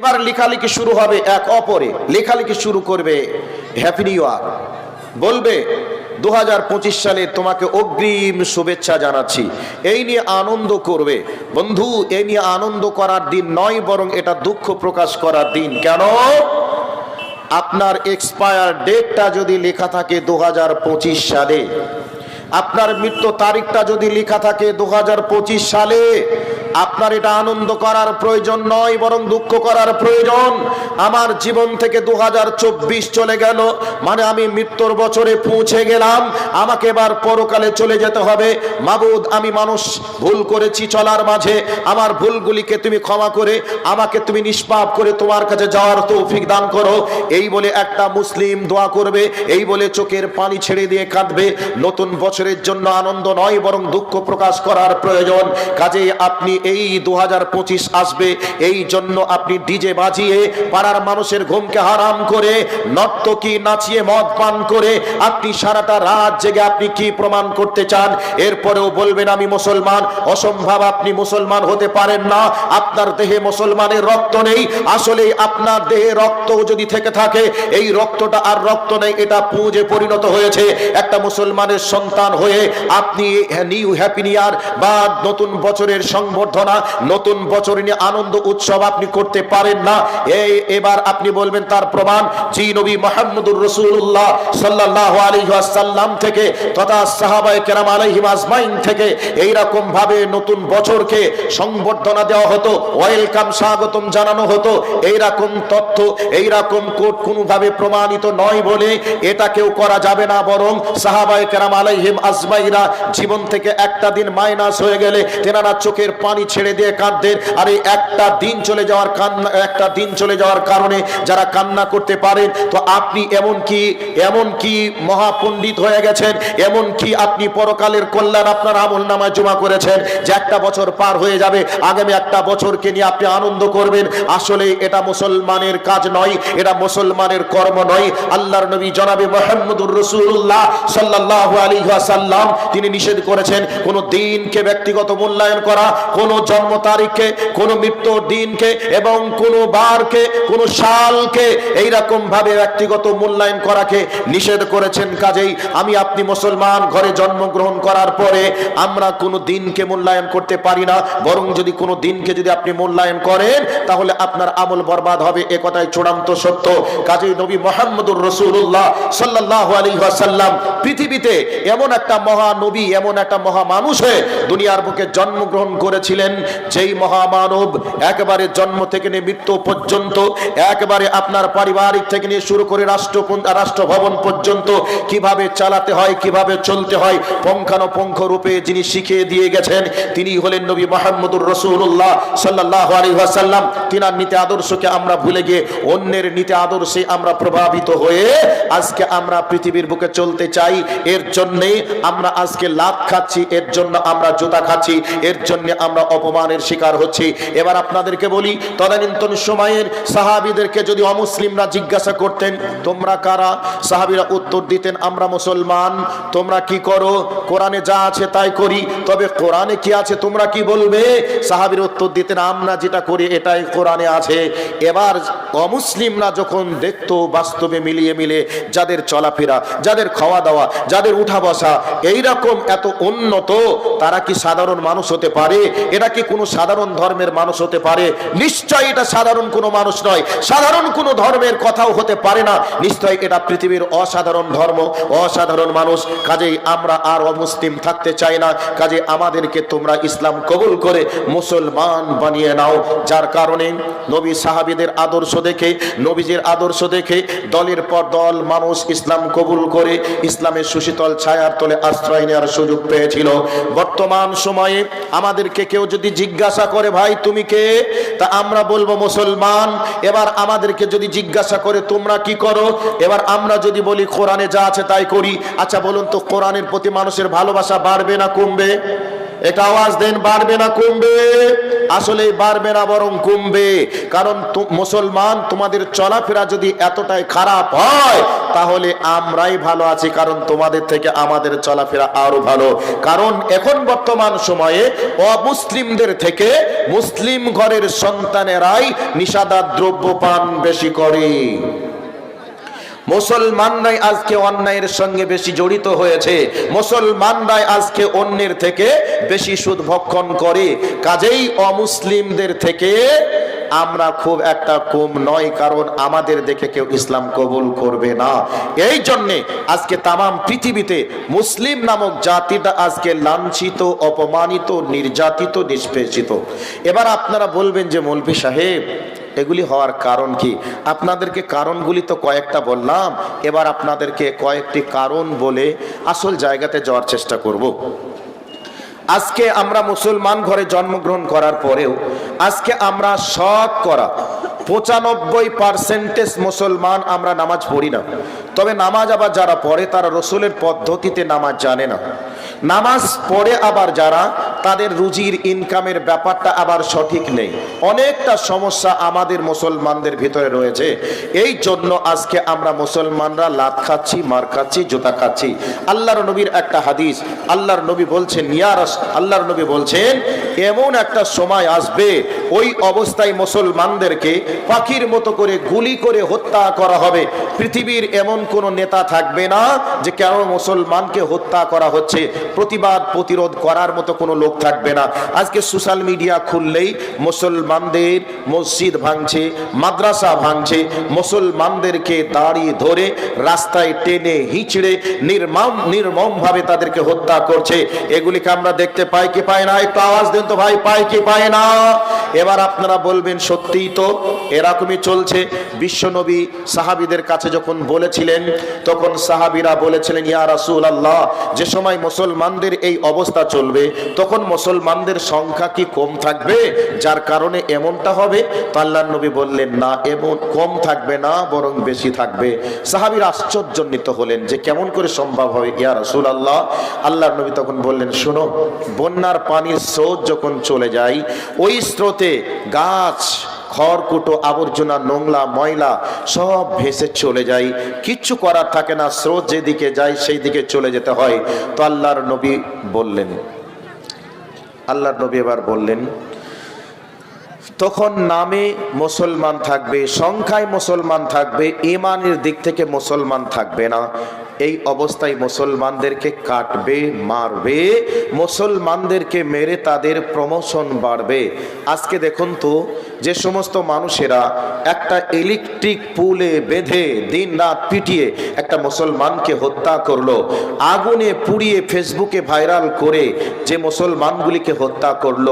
এবার লেখালেখি শুরু হবে এক অপরে। লেখালেখি শুরু করবে হ্যাপি নিউ ইয়ার বলবে, দুহাজার পঁচিশ সালে তোমাকে অগ্রিম শুভেচ্ছা জানাচ্ছি। এই নিয়ে আনন্দ করবে। বন্ধু এই নিয়ে আনন্দ করার দিন নয়, বরং এটা দুঃখ প্রকাশ করার দিন। কেন? আপনার এক্সপায়ার ডেটটা যদি লেখা থাকে দু হাজার পঁচিশ সালে, আপনার মৃত্যু তারিখটা যদি লেখা থাকে দু হাজার পঁচিশ সালে আপনার এটা আনন্দ করার প্রয়োজন নয়, বরং দুঃখ করার প্রয়োজন। আমার জীবন থেকে দু হাজার চব্বিশ চলে গেল মানে আমি মৃত্যুর বছরে পৌঁছে গেলাম। আমাকে এবার পরকালে চলে যেতে হবে। মাবুদ, আমি মানুষ, ভুল করেছি চলার মাঝে। আমার ভুলগুলিকে তুমি ক্ষমা করে, আমাকে তুমি নিষ্পাপ করে তোমার কাছে যাওয়ার তৌফিক দান করো। এই বলে একটা মুসলিম দোয়া করবে, এই বলে চোখের পানি ছেড়ে দিয়ে কাঁদবে। নতুন বছরের জন্য আনন্দ নয়, বরং দুঃখ প্রকাশ করার প্রয়োজন। কাজে আপনি এই দু হাজার পঁচিশ আসবে, এই জন্য আপনি ডিজে বাজিয়ে পাড়ার মানুষের ঘুমকে হারাম করে, নর্তকী নাচিয়ে মদ পান করে, আপনি সারাটা রাত জেগে আপনি কি প্রমাণ করতে চান? এরপরেও বলবেন, আমি মুসলমান, অসম্ভব, আপনি মুসলমান হতে পারেন না, আপনার দেহে মুসলমানের রক্ত নেই আসলে আপনার দেহে রক্ত যদি থেকে থাকে, এই রক্তটা আর রক্ত নেই, এটা পুঁজে পরিণত হয়েছে, একটা মুসলমানের সন্তান হয়ে আপনি নিউ হ্যাপি নিয়ার বা নতুন বছরের সংবর্ধনা নতুন বছর নিয়ে আনন্দ, উৎসব আপনি করতে পারেন না। এই, এবার আপনি বলবেন তার প্রমাণ, জি নবী মোহাম্মদুর রসুল্লাহ সাল্লাহ আলী সাল্লাম থেকে তথা সাহাবায় কেরাম আলহিম আজমাইন থেকে এইরকম ভাবে নতুন বছরকে সংবর্ধনা দেওয়া হতো, ওয়েলকাম স্বাগতম জানানো হতো। এইরকম তথ্য, এইরকম কোট কোনোভাবে প্রমাণিত নয় বলে এটা কেউ করা যাবে না, বরং সাহাবায় কেরাম আলাইহিম আজমাইরা জীবন থেকে একটা দিন মাইনাস হয়ে গেলে তেনারা চোখের পানি ছেড়ে দিয়ে কাঁদতেন। আর এই একটা দিন চলে যাওয়ার কান্না, একটা দিন চলে যাওয়ার কারণে যারা কান্না করতে পারেন, তো আপনি এমন কি এমন কি মহাপণ্ডিত হয়ে গেছেন? এমন কি আপনি পরকালের কল্যাণ আপনার আমল নামায় জমা করেছেন? যে একটা বছর পার হয়ে যাবে, আগামী একটা বছরকে নিয়ে আপনি আনন্দ করবেন। আসলে এটা মুসলমানের কাজ নয়, এটা মুসলমানের কর্ম নয়। আল্লাহর নবী জনাবে মোহাম্মদুর রসুল্লাহ সাল্লাহ আলী সাল্লাম তিনি নিষেধ করেছেন, কোন দিনকে ব্যক্তিগত মূল্যায়ন করা, কোন জন্ম তারিখকে কোন মৃত্যুর দিনকে এবং কোন বারকে, কোন সালকে এইরকম ভাবে ব্যক্তিগত মূল্যায়ন করাকে নিষেধ করেছেন কাজেই আমি আপনি মুসলমান ঘরে জন্মগ্রহণ করার পরে আমরা কোনো দিনকে মূল্যায়ন করতে পারি না। বরং যদি কোনো দিনকে যদি আপনি মূল্যায়ন করেন, তাহলে আপনার আমল বরবাদ হবে। এ কথাই চূড়ান্ত সত্য। কাজেই নবী মোহাম্মদুর রসুল্লাহ সাল্লাহ আলী সাল্লাম পৃথিবীতে এমন একটা মহানবী, এমন একটা মহা মানুষ হয়ে দুনিয়ার বুকে জন্মগ্রহণ করেছিলেন। যেই মহামানব একেবারে জন্ম থেকে নিয়ে মৃত্যু পর্যন্ত, একেবারে আপনার পারিবারিক থেকে নিয়ে শুরু করে রাষ্ট্র রাষ্ট্রভবন পর্যন্ত কীভাবে চালাতে হয়, কীভাবে চলতে হয়, পঙ্খানুপঙ্খ রূপে যিনি শিখিয়ে দিয়ে গেছেন, তিনি হলেন নবী মোহাম্মদুর রসুল্লাহ সাল্লাহ আলী ওয়াসাল্লাম। তিনার নীতি আদর্শকে আমরা ভুলে গিয়ে, অন্যের নীতি আদর্শে আমরা প্রভাবিত হয়ে আজকে আমরা পৃথিবীর বুকে চলতে চাই। এর জন্যে আমরা আজকে লাভ খাচ্ছি, এর জন্য আমরা জুতা খাচ্ছি, এর জন্য আমরা অপমানের শিকার হচ্ছি। এবার আপনাদেরকে বলি, তদানীন্তন সময়ের সাহাবিদেরকে যদি অমুসলিমরা জিজ্ঞাসা করতেন, তোমরা কারা? সাহাবিরা উত্তর দিতেন, আমরা মুসলমান, তোমরা কি করো? কোরআনে যা আছে তাই করি, তবে কোরআনে কি আছে তোমরা কি বলবে? সাহাবির উত্তর দিতেন, আমরা যেটা করি এটাই কোরআনে আছে। এবার অমুসলিমরা যখন দেখতো বাস্তবে মিলিয়ে মিলে যাদের চলাফেরা, যাদের খাওয়া দাওয়া যাদের উঠা বসা এইরকম এত উন্নত, তারা কি সাধারণ মানুষ হতে পারে? এটা কি কোনো সাধারণ ধর্মের মানুষ হতে পারে? নিশ্চয় এটা সাধারণ কোনো মানুষ নয়। সাধারণ কোনো ধর্মের কথাও হতে পারে না। নিশ্চয় এটা পৃথিবীর অসাধারণ ধর্ম, অসাধারণ মানুষ। কাজেই আমরা আর অমুসলিম থাকতে চাই না। কাজে আমাদেরকে তোমরা ইসলাম কবুল করে মুসলমান বানিয়ে নাও। যার কারণে নবী সাহাবিদের আদর্শ দেখে, নবীজির আদর্শ দেখে, দলের পর দল মানুষ ইসলাম কবুল করে ইসলামের সুশীতল ছায়ার তলে আশ্রয় নেওয়ার সুযোগ পেয়েছিল। বর্তমান সময়ে আমাদেরকে কেউ যদি জিজ্ঞাসা করে, ভাই, তুমি কে? তা আমরা বলব, মুসলমান। এবার আমাদেরকে যদি জিজ্ঞাসা করে, তোমরা কি করো? এবার আমরা যদি বলি, কোরআনে যা আছে তাই করি। আচ্ছা বলুন তো, কোরআনের প্রতি মানুষের ভালোবাসা বাড়বে না কমবে? এটা আওয়াজ দেন, বাড়বে না, কমবে। আসলে বাড়বে না, বরং কমবে। কারণ মুসলমান, তোমাদের চলাফেরা যদি এতটাই খারাপ হয়, তাহলে আমরাই ভালো আছি, কারণ তোমাদের থেকে আমাদের চলাফেরা আরও ভালো। কারণ এখন বর্তমান সময়ে অমুসলিমদের থেকে মুসলিম ঘরের সন্তানেরাই নিষাদার দ্রব্য পান বেশি করে। মুসলমানরাই আজকে অন্যায়ের সঙ্গে বেশি জড়িত হয়েছে। মুসলমানরাই আজকে অন্যের থেকে বেশি সুদ ভক্ষণ করে। কাজেই অমুসলিমদের থেকে আমরা খুব একটা কম নয়, কারণ আমাদের দেখে কেউ ইসলাম কবুল করবে না। এই জন্যে আজকে তামাম পৃথিবীতে মুসলিম নামক জাতিটা আজকে লাঞ্ছিত, অপমানিত, নির্যাতিত, নিষ্পেষিত। এবার আপনারা বলবেন যে মৌলভী সাহেব এগুলি হওয়ার কারণ কি? আপনাদেরকে কারণগুলি তো কয়েকটা বললাম, এবার আপনাদেরকে কয়েকটি কারণ বলে আসল জায়গাতে যাওয়ার চেষ্টা করব। আজকে আমরা মুসলমান ঘরে জন্মগ্রহণ করার পরেও, আজকে আমরা শখ করা, পঁচানব্বই পার্সেন্টেজ মুসলমান আমরা নামাজ পড়ি না। তবে নামাজ আবার যারা পড়ে, তারা রসুলের পদ্ধতিতে নামাজ জানে না। নামাজ পড়ে আবার যারা তাদের রুজির ইনকামের ব্যাপারটা আবার সঠিক নেই। অনেকটা সমস্যা আমাদের মুসলমানদের ভিতরে রয়েছে। এই জন্য আজকে আমরা মুসলমানরা লাত খাচ্ছি, মার খাচ্ছি, জুতা খাচ্ছি। আল্লাহর নবীর একটা হাদিস, আল্লাহর নবী বলছেন নিয়ারস আল্লাহর নবী বলছেন, এমন একটা সময় আসবে, ওই অবস্থায় মুসলমানদেরকে পাখির মতো করে গুলি করে হত্যা করা হবে। পৃথিবীর এমন কোন নেতা থাকবে না যে কেন মুসলমানকে হত্যা করা হচ্ছে। প্রতিবাদ, প্রতিরোধ করার মতো কোনো লোক থাকবে না। আজকে সোশ্যাল মিডিয়া খুললেই মুসলমানদের মসজিদ ভাঙছে, মাদ্রাসা ভাঙছে, মুসলমানদেরকে দাঁড়িয়ে ধরে রাস্তায় টেনে হিচড়ে নির্মম নির্মম ভাবে তাদেরকে হত্যা করছে। এগুলিকে আমরা দেখতে পাই কি পাই না? একটু আওয়াজ দেন তো ভাই পাই কি পাই না? এবার আপনারা বলবেন, সত্যিই তো এরকমই চলছে। বিশ্বনবী সাহাবিদের কাছে যখন বলেছিলেন, তখন সাহাবিরা বলেছিলেন, ইয়া রাসূল আল্লাহ যে সময় মুসলমানদের এই অবস্থা চলবে, তখন মুসলমানদের সংখ্যা কি কম থাকবে? যার কারণে এমনটা হবে? তো আল্লাহর নবী বললেন, না, এমন কম থাকবে না, বরং বেশি থাকবে। সাহাবিরা আশ্চর্যান্বিত হলেন যে কেমন করে সম্ভব হবে। ইয়া রাসূল আল্লাহ আল্লাহর নবী তখন বললেন, শোনো, বন্যার পানির স্রোত যখন চলে যায়, ওই স্রোতে গাছ, খড়কুটো, আবর্জনা নোংলা ময়লা সব ভেসে চলে যায়। কিচ্ছু করার থাকে না, স্রোত যেদিকে যায় সেই দিকে চলে যেতে হয়। তো আল্লাহর নবী বললেন আল্লাহর নবী এবার বললেন, তখন নামে মুসলমান থাকবে, সংখ্যায় মুসলমান থাকবে ইমানের দিক থেকে মুসলমান থাকবে না। এই অবস্থায় মুসলমানদেরকে কাটবে, মারবে, মুসলমানদেরকে মেরে তাদের প্রমোশন বাড়বে। আজকে দেখুন তো, যে সমস্ত মানুষেরা একটা ইলেকট্রিক পুলে বেঁধে দিন রাত পিটিয়ে একটা মুসলমানকে হত্যা করল, আগুনে পুড়িয়ে ফেসবুকে ভাইরাল করে যে মুসলমানগুলিকে হত্যা করল,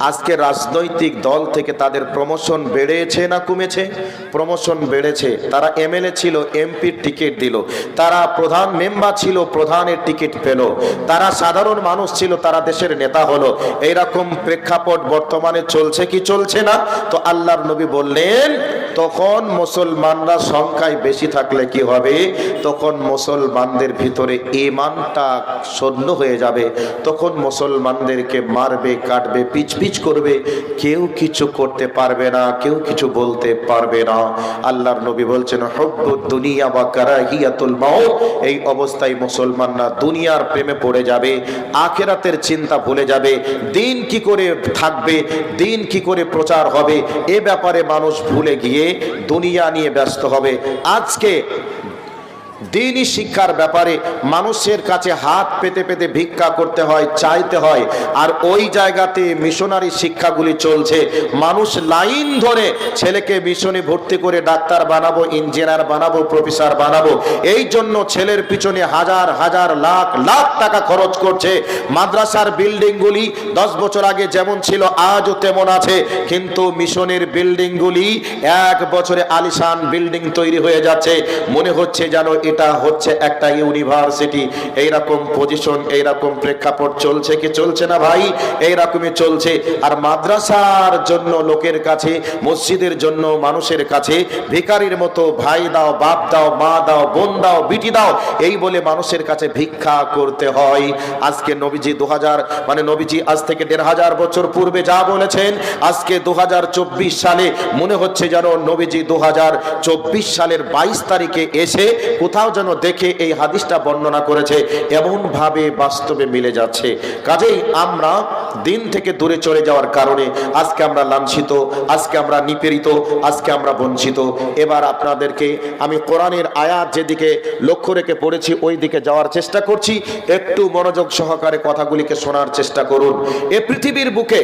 আজকে রাজনৈতিক দল থেকে তাদের প্রমোশন বেড়েছে না কমেছে? প্রমোশন বেড়েছে। তারা এমএলএ ছিল, এমপির টিকিট দিল। তারা প্রধান মেম্বার ছিল, প্রধানের টিকিট পেল। তারা সাধারণ মানুষ ছিল, তারা দেশের নেতা হলো। এইরকম প্রেক্ষাপট বর্তমানে চলছে কি চলছে না? তো আল্লাহর নবী বললেন তখন মুসলমানরা সংখ্যায় বেশি থাকলে কি হবে? তখন মুসলমানদের ভিতরে ইমানটা শূন্য হয়ে যাবে। তখন মুসলমানদেরকে মারবে, কাটবে পিচ পিচ করবে। কেউ কিছু করতে পারবে না, কেউ কিছু বলতে পারবে না। আল্লাহর নবী বলছেন, হব্বুদ দুনিয়া বা কারাহিয়াতুল মাউত। এই অবস্থায় মুসলমানরা দুনিয়ার প্রেমে পড়ে যাবে, আখেরাতের চিন্তা ভুলে যাবে। দিন কি করে থাকবে, দিন কি করে প্রচার হবে, এ ব্যাপারে মানুষ ভুলে গিয়ে দুনিয়া নিয়ে ব্যস্ত হবে। আজকে দিনই শিক্ষার ব্যাপারে মানুষের কাছে হাত পেতে পেতে ভিক্ষা করতে হয়, চাইতে হয়। আর ওই জায়গাতে মিশনারি শিক্ষাগুলি চলছে। মানুষ লাইন ধরে ছেলেকে মিশনে ভর্তি করে ডাক্তার বানাবো, ইঞ্জিনিয়ার বানাবো, প্রফেসর বানাবো। এই জন্য ছেলের পিছনে হাজার হাজার, লাখ লাখ টাকা খরচ করছে। মাদ্রাসার বিল্ডিংগুলি দশ বছর আগে যেমন ছিল, আজও তেমন আছে। কিন্তু মিশনের বিল্ডিংগুলি এক বছরে আলিশান বিল্ডিং তৈরি হয়ে যাচ্ছে। মনে হচ্ছে যেন এটা হচ্ছে একটা ইউনিভার্সিটি এইরকম পজিশন এইরকম প্রেক্ষাপট চলছে কি চলছে না ভাই? এইরকমই চলছে। আর মাদ্রাসার জন্য লোকের কাছে, মসজিদের জন্য মানুষের কাছে ভিকারির মতো ভাই দাও, বাপ দাও, মা দাও, বোন দাও, বিটি দাও, এই বলে মানুষের কাছে ভিক্ষা করতে হয়। আজকে নবীজি দু হাজার মানে নবীজি আজ থেকে দেড় হাজার বছর পূর্বে যা বলেছেন, আজকে দু হাজার চব্বিশ সালে মনে হচ্ছে যেন নবীজি দু হাজার চব্বিশ সালের বাইশ তারিখে এসে কোথাও যেন দেখে এই হাদিসটা বর্ণনা করেছে এমন ভাবে বাস্তবে মিলে যাচ্ছে। কাজেই আমরা দিন থেকে দূরে চলে যাওয়ার কারণে আজকে আমরা লাঞ্ছিত, আজকে আমরা নিপীড়িত, আজকে আমরা বঞ্চিত। এবার আপনাদেরকে আমি কোরআনের আয়াত যেদিকে লক্ষ্য রেখে পড়েছি ওই দিকে যাওয়ার চেষ্টা করছি। একটু মনোযোগ সহকারে কথাগুলিকে শোনার চেষ্টা করুন। এ পৃথিবীর বুকে